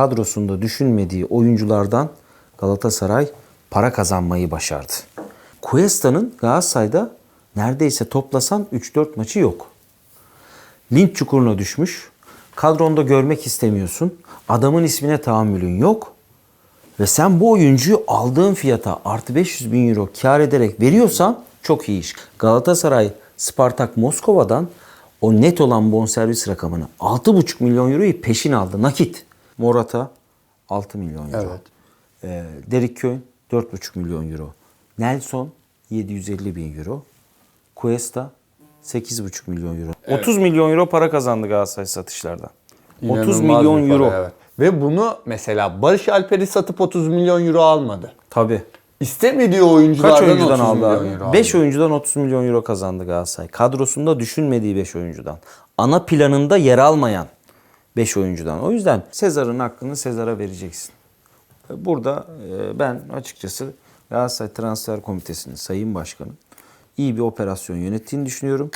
kadrosunda düşünmediği oyunculardan Galatasaray para kazanmayı başardı. Cuesta'nın Galatasaray'da neredeyse toplasan 3-4 maçı yok. Linç çukuruna düşmüş. Kadronda görmek istemiyorsun. Adamın ismine tahammülün yok. Ve sen bu oyuncuyu aldığın fiyata artı 500 bin euro kar ederek veriyorsan çok iyi iş. Galatasaray Spartak Moskova'dan o net olan bonservis rakamını 6,5 milyon euroyu peşin aldı nakit. Morata 6 milyon euro. Evet. Derek Köhn 4,5 milyon euro. Nelson 750 bin euro. Cuesta 8,5 milyon euro. 30 milyon euro para kazandı Galatasaray satışlardan. 30 İnanılmaz milyon bir para, euro. evet. Ve bunu mesela Barış Alper'i satıp 30 milyon euro almadı. Tabii. İstemediği oyunculardan Kaç oyuncudan 30 aldı milyon euro abi? 5 oyuncudan 30 milyon euro kazandı Galatasaray. Kadrosunda düşünmediği 5 oyuncudan. Ana planında yer almayan 5 oyuncudan. O yüzden Sezar'ın hakkını Sezar'a vereceksin. Burada e, ben açıkçası Galatasaray Transfer Komitesi'nin Sayın Başkanı iyi bir operasyon yönettiğini düşünüyorum.